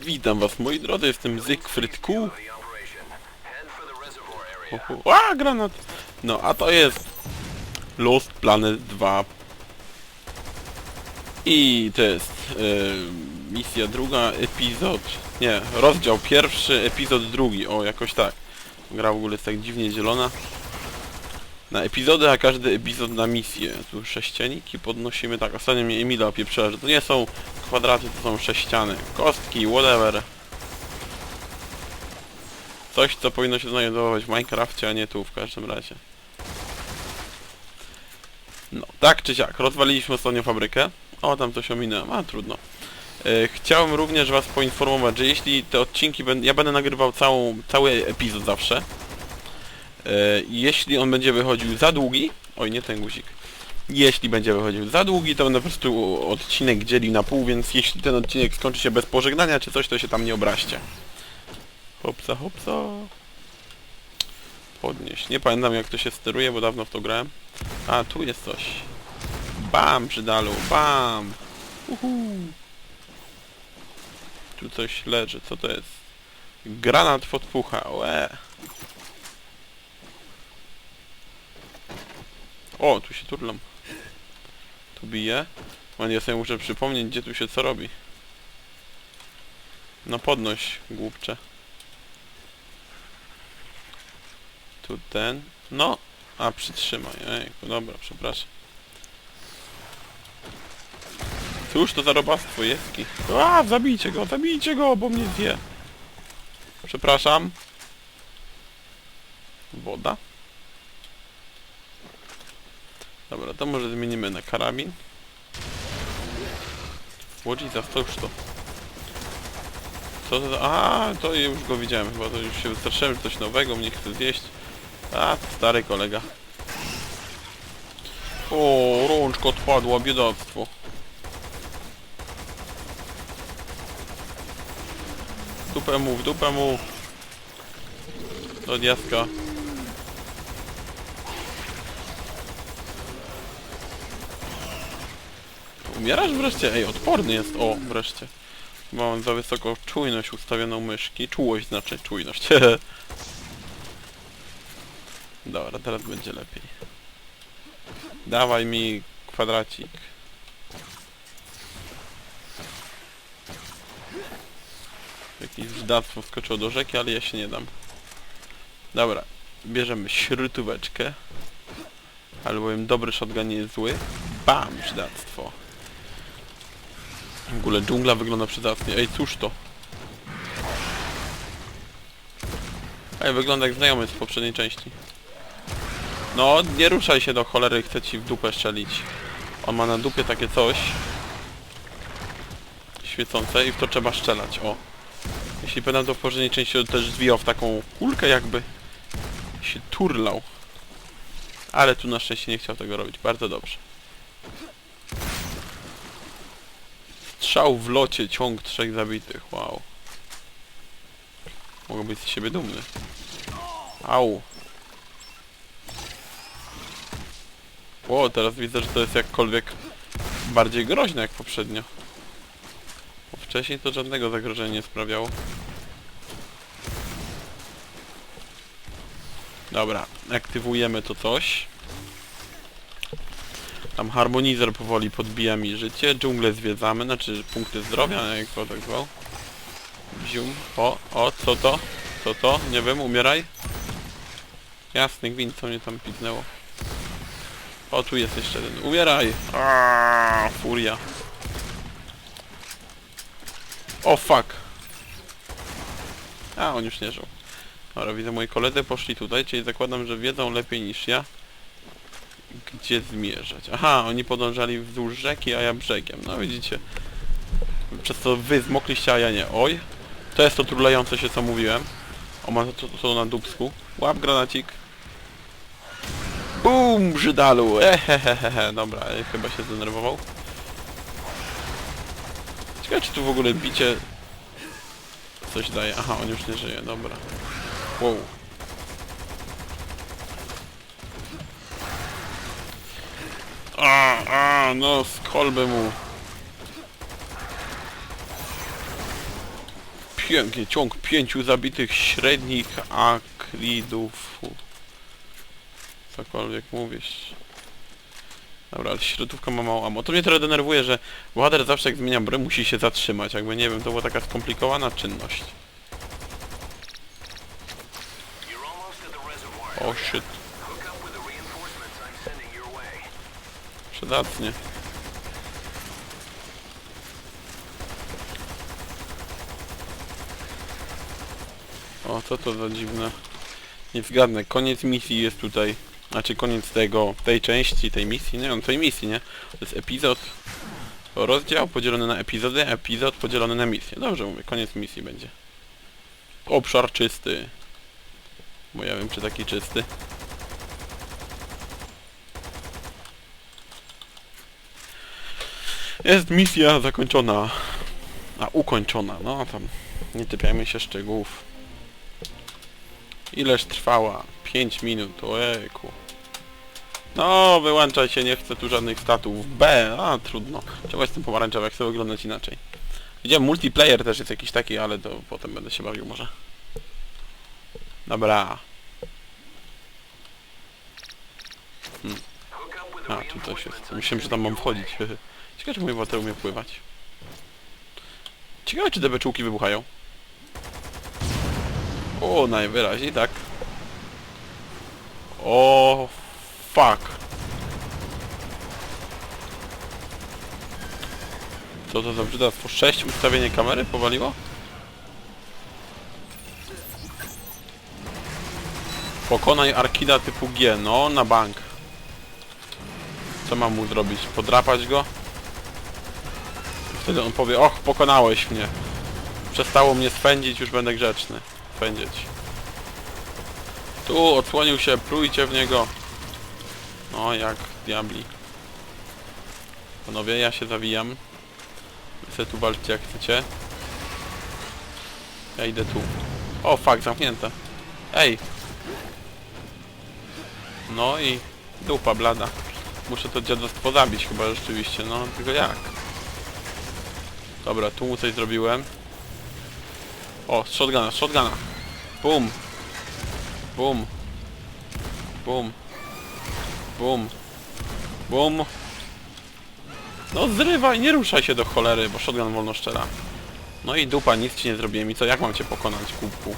Witam was moi drodzy, jestem Zygfryd ho. A, granat! No, a to jest Lost Planet 2. I to jest e, misja druga, epizod... Nie, rozdział pierwszy, epizod drugi. O, jakoś tak. Gra w ogóle jest tak dziwnie dzielona. Na epizody, a każdy epizod na misję. Tu sześcianiki podnosimy tak. Ostatnio mnie Emila opieprzyła, że to nie są kwadraty, to są sześciany. Kostki, whatever. Coś, co powinno się znajdować w Minecrafcie, a nie tu w każdym razie. No, tak czy siak, rozwaliliśmy ostatnio fabrykę. O, tam coś ominąłem, a trudno. E, chciałem również was poinformować, że jeśli te odcinki, będę, ja będę nagrywał całą, cały epizod zawsze. E, jeśli on będzie wychodził za długi, oj nie ten guzik, jeśli będzie wychodził za długi, to będę po prostu odcinek dzielił na pół, więc jeśli ten odcinek skończy się bez pożegnania czy coś, to się tam nie obraźcie. Hopsa, hopsa. Podnieść. Nie pamiętam jak to się steruje, bo dawno w to grałem. A, tu jest coś. Bam, przydalu, bam. Uhu. Tu coś leży, co to jest? Granat podpucha, łe. O, tu się turlam. Tu bije. Man, ja sobie muszę przypomnieć, gdzie tu się co robi. No podnoś, głupcze. Tu ten. No. A, przytrzymaj. Ejku, dobra, przepraszam. Cóż to za robactwo jeski? A, zabijcie go, zabijcie go, bo mnie zje. Przepraszam. Woda. Dobra, to może zmienimy na karabin. Łodzi za już to. Co to za... A, to już go widziałem chyba, to już się wystraszyłem, że coś nowego mnie chce zjeść. A, stary kolega. O, rączka odpadła, biedactwo. Dupę mu, w dupę mu. Do diaska. Umierasz wreszcie? Ej, odporny jest. O, wreszcie. Mam za wysoko czujność ustawioną myszki. Czułość znaczy czujność. Dobra, teraz będzie lepiej. Dawaj mi kwadracik. Jakieś żydactwo wskoczyło do rzeki, ale ja się nie dam. Dobra, bierzemy śrutóweczkę. Albowiem dobry shotgun nie jest zły. Bam, żydactwo. W ogóle dżungla wygląda przydatnie. Ej, cóż to? Ej, wygląda jak znajomy z poprzedniej części. No, nie ruszaj się do cholery, chcę ci w dupę strzelić. On ma na dupie takie coś. Świecące i w to trzeba strzelać, o. Jeśli pamiętam to w poprzedniej części to też zwijał w taką kulkę jakby. Się turlał. Ale tu na szczęście nie chciał tego robić. Bardzo dobrze. Strzał w locie, ciąg trzech zabitych. Wow. Mogę być z siebie dumny. Au. O, teraz widzę, że to jest jakkolwiek bardziej groźne jak poprzednio. Bo wcześniej to żadnego zagrożenia nie sprawiało. Dobra, aktywujemy to coś. Tam harmonizer powoli podbija mi życie, dżunglę zwiedzamy, znaczy punkty zdrowia, jak to tak zwał. Zium, o, o, co to? Co to? Nie wiem, umieraj. Jasny gwint, co mnie tam pitnęło. O, tu jest jeszcze jeden. Umieraj! Aaaa, furia. O, fuck. A, on już nie żył. Dobra, widzę, moi koledzy poszli tutaj, czyli zakładam, że wiedzą lepiej niż ja, gdzie zmierzać. Aha, oni podążali wzdłuż rzeki, a ja brzegiem. No widzicie. Przez to wy zmokliście, a ja nie. Oj. To jest to trulające się, co mówiłem. O, ma to, to na dubsku. Łap granacik. Bum, brzydalu. Ehehehe. Dobra, chyba się zdenerwował. Ciekawe, czy tu w ogóle bicie coś daje. Aha, on już nie żyje, dobra. Wow. No, z kolby mu. pięknie, ciąg pięciu zabitych średnich aklidów. Cokolwiek mówisz. Dobra, ale środówka ma mało ammo. To mnie trochę denerwuje, że bohater zawsze jak zmienia broń musi się zatrzymać. Jakby nie wiem, to była taka skomplikowana czynność. You're almost at the reservoir. O shit, przydatnie. O, co to za dziwne. Nie zgadnę, koniec misji jest tutaj. Znaczy koniec tego, tej części, tej misji, nie wiem, tej misji, nie? To jest epizod, rozdział podzielony na epizody, epizod podzielony na misję. Dobrze mówię, koniec misji będzie. Obszar czysty. Bo ja wiem, czy taki czysty. Jest misja zakończona. A, ukończona, no tam. Nie typiajmy się szczegółów. Ileż trwała? 5 minut, ojejku. No, wyłączaj się, nie chcę tu żadnych statów. B, a trudno. Czemu jestem pomarańczowy, jak chcę wyglądać inaczej. Widziałem, multiplayer też jest jakiś taki, ale to potem będę się bawił może. Dobra. The A, tu coś jest. Myślałem, że tam mam wchodzić. Ciekawe, czy mój bohater umie pływać. Ciekawe, czy te beczułki wybuchają. O, najwyraźniej tak. O, fuck. Co to za brzydactwo? 6 ustawienie kamery powaliło? Pokonaj Arkida typu G, no na bank. Co mam mu zrobić? Podrapać go? Wtedy on powie, och, pokonałeś mnie. Przestało mnie swędzić, już będę grzeczny. Swędzić. Tu, odsłonił się, plujcie w niego. No, jak diabli. Panowie, ja się zawijam. Wy tu walczcie jak chcecie. Ja idę tu. O, fuck, zamknięte. Ej! No i dupa blada. Muszę to dziadostwo zabić chyba rzeczywiście, no tylko jak? Dobra, tu mu coś zrobiłem. O, shotguna, shotguna. Bum. Bum. Bum. Bum. Bum. No zrywaj, nie ruszaj się do cholery, bo shotgun wolno szczera. No i dupa, nic ci nie zrobiłem i co, jak mam cię pokonać, kubku?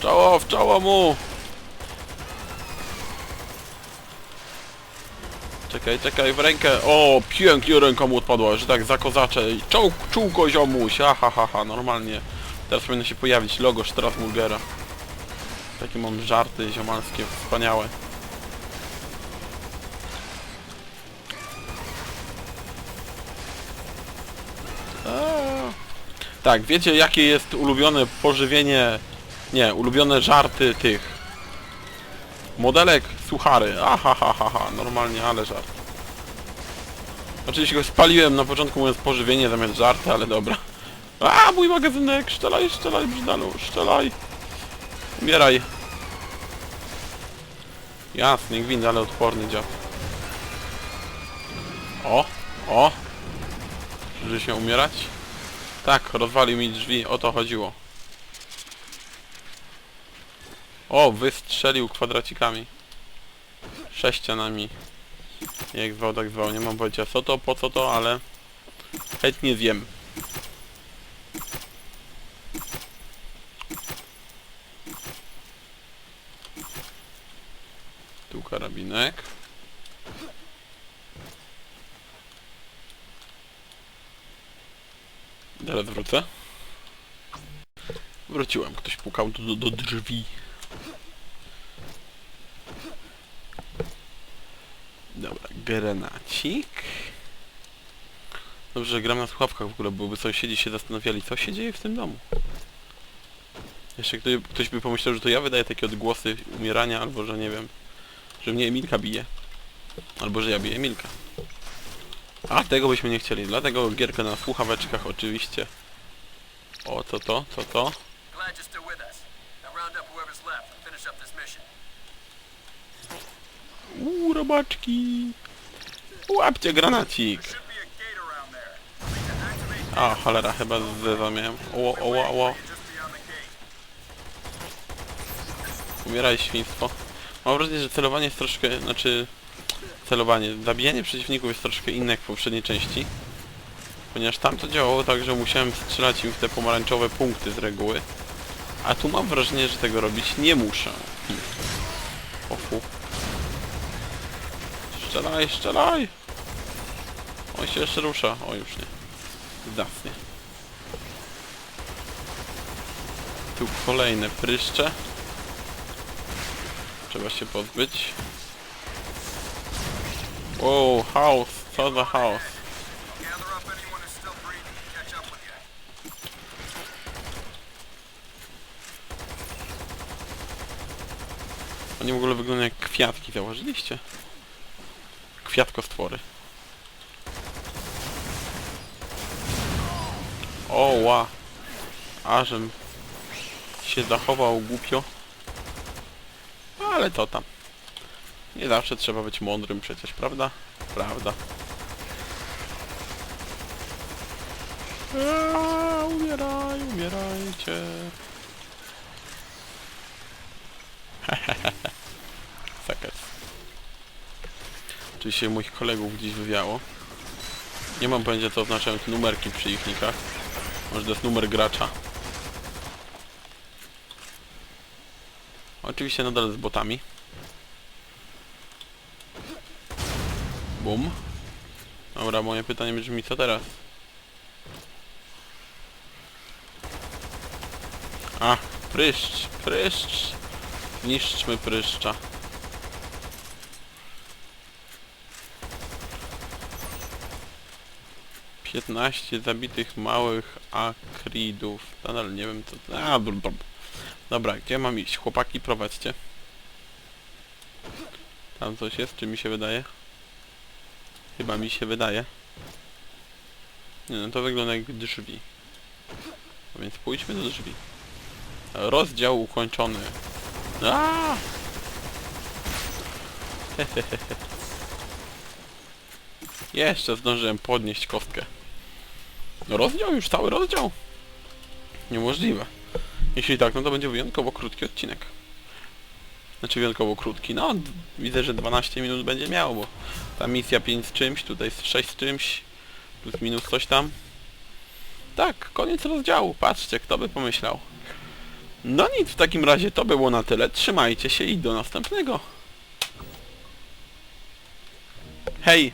Czoło, w czoło mu! Czekaj, czekaj, w rękę. O, pięknie ręka mu odpadła, że tak zakozacze. Czoł, czółko ziomuś, ha, ha, ha, ha, normalnie. Teraz powinno się pojawić logo Strasburgera. Takie mam żarty ziomalskie, wspaniałe. Tak, wiecie jakie jest ulubione pożywienie... Nie, ulubione żarty tych Modelek suchary. Aha, ha, ha, ha. Normalnie, ale żart. Oczywiście go spaliłem na początku mówiąc pożywienie zamiast żarty, ale dobra. A, mój magazynek! Strzelaj, strzelaj, brzydalu, strzelaj! Umieraj. Jasny, gwint, ale odporny dziad. O, o! Że się umierać? Tak, rozwalił mi drzwi, o to chodziło. O, wystrzelił kwadracikami. Sześcianami. Jak zwał, tak zwał. Nie mam pojęcia co to, po co to, ale... Chętnie zjem. Tu karabinek. Teraz wrócę. Wróciłem, ktoś pukał do, do, do drzwi. Dobra, granacik. Dobrze, że gram na słuchawkach w ogóle, byłoby sąsiedzi się zastanawiali, co się dzieje w tym domu. Jeszcze ktoś, ktoś by pomyślał, że to ja wydaję takie odgłosy umierania, albo że nie wiem, że mnie Emilka bije. Albo że ja biję Emilka. A tego byśmy nie chcieli, dlatego gierkę na słuchaweczkach oczywiście. O, co to, co to? Uuu, robaczki. Łapcie granacik. A cholera, chyba zamiałem. Oło, oło, oło. Umieraj świństwo. Mam wrażenie, że celowanie jest troszkę, znaczy... Celowanie, zabijanie przeciwników jest troszkę inne jak w poprzedniej części. Ponieważ tam to działało tak, że musiałem strzelać im w te pomarańczowe punkty z reguły. A tu mam wrażenie, że tego robić nie muszę. Hmm. O fu. Strzelaj, strzelaj! On się jeszcze rusza. O, już nie. Zasnie. Tu kolejne pryszcze. Trzeba się pozbyć. Wow, chaos! Co za you. Oni w ogóle wyglądają jak kwiatki, zauważyliście? Kwiatkostwory. O, ła. Ażem się zachował głupio. Ale to tam. Nie zawsze trzeba być mądrym przecież, prawda? Prawda. Eee, umieraj, umierajcie. Sekec. Oczywiście moich kolegów gdzieś wywiało. Nie mam pojęcia co oznaczają te numerki przy ich nikach. Może to jest numer gracza. Oczywiście nadal z botami. Bum. Dobra, moje pytanie brzmi co teraz? A, pryszcz, pryszcz. Niszczmy pryszcza. Piętnaście zabitych małych akridów. Nadal nie wiem co... A, br. Dobra, gdzie mam iść? Chłopaki, prowadźcie. Tam coś jest, czy mi się wydaje? Chyba mi się wydaje. Nie no, to wygląda jak drzwi. A więc pójdźmy do drzwi. Rozdział ukończony. A! Jeszcze zdążyłem podnieść kostkę. No rozdział już, cały rozdział. Niemożliwe. Jeśli tak, no to będzie wyjątkowo krótki odcinek. Znaczy wyjątkowo krótki. No, widzę, że 12 minut będzie miało, bo ta misja 5 z czymś, tutaj jest 6 z czymś, plus minus coś tam. Tak, koniec rozdziału. Patrzcie, kto by pomyślał. No nic, w takim razie to było na tyle. Trzymajcie się i do następnego. Hej!